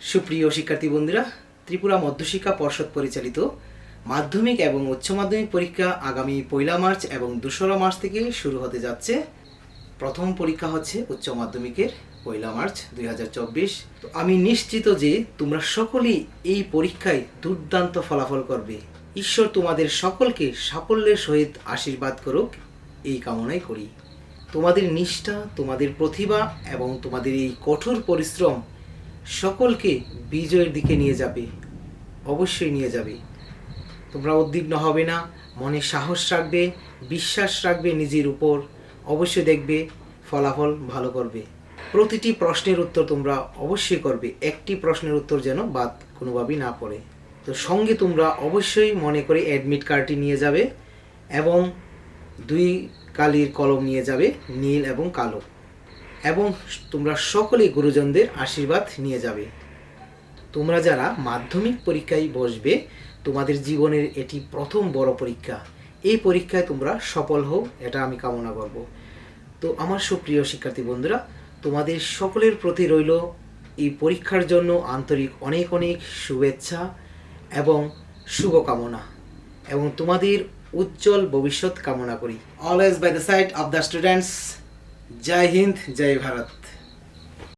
সুপ্রিয় শিক্ষার্থী বন্ধুরা, ত্রিপুরা মধ্যশিক্ষা পর্ষদ পরিচালিত মাধ্যমিক এবং উচ্চ মাধ্যমিক পরীক্ষা আগামী পয়লা মার্চ এবং দোসরা মার্চ থেকে শুরু হতে যাচ্ছে। প্রথম পরীক্ষা হচ্ছে উচ্চ মাধ্যমিকের পয়লা মার্চ দুই হাজার চব্বিশ। তো আমি নিশ্চিত যে তোমরা সকলেই এই পরীক্ষায় দুর্দান্ত ফলাফল করবে। ঈশ্বর তোমাদের সকলকে সাফল্যের সহিত আশীর্বাদ করুক, এই কামনাই করি। তোমাদের নিষ্ঠা, তোমাদের প্রতিভা এবং তোমাদের এই কঠোর পরিশ্রম সকলকে বিজয়ের দিকে নিয়ে যাবে, অবশ্যই নিয়ে যাবে। তোমরা উদ্বিগ্ন হবে না, মনে সাহস রাখবে, বিশ্বাস রাখবে নিজের উপর, অবশ্যই দেখবে ফলাফল ভালো করবে। প্রতিটি প্রশ্নের উত্তর তোমরা অবশ্যই করবে, একটি প্রশ্নের উত্তর যেন বাদ কোনোভাবেই না পড়ে। তো সঙ্গে তোমরা অবশ্যই মনে করে অ্যাডমিট কার্ডটি নিয়ে যাবে এবং দুই কালির কলম নিয়ে যাবে, নীল এবং কালো। এবং তোমরা সকলেই গুরুজনদের আশীর্বাদ নিয়ে যাবে। তোমরা যারা মাধ্যমিক পরীক্ষায় বসবে, তোমাদের জীবনের এটি প্রথম বড় পরীক্ষা। এই পরীক্ষায় তোমরা সফল হও, এটা আমি কামনা করব। তো আমার সুপ্রিয় শিক্ষার্থী বন্ধুরা, তোমাদের সকলের প্রতি রইল এই পরীক্ষার জন্য আন্তরিক অনেক অনেক শুভেচ্ছা এবং শুভকামনা। এবং তোমাদের উজ্জ্বল ভবিষ্যৎ কামনা করি। Always by the side of the students জয় হিন্দ জয় ভারত।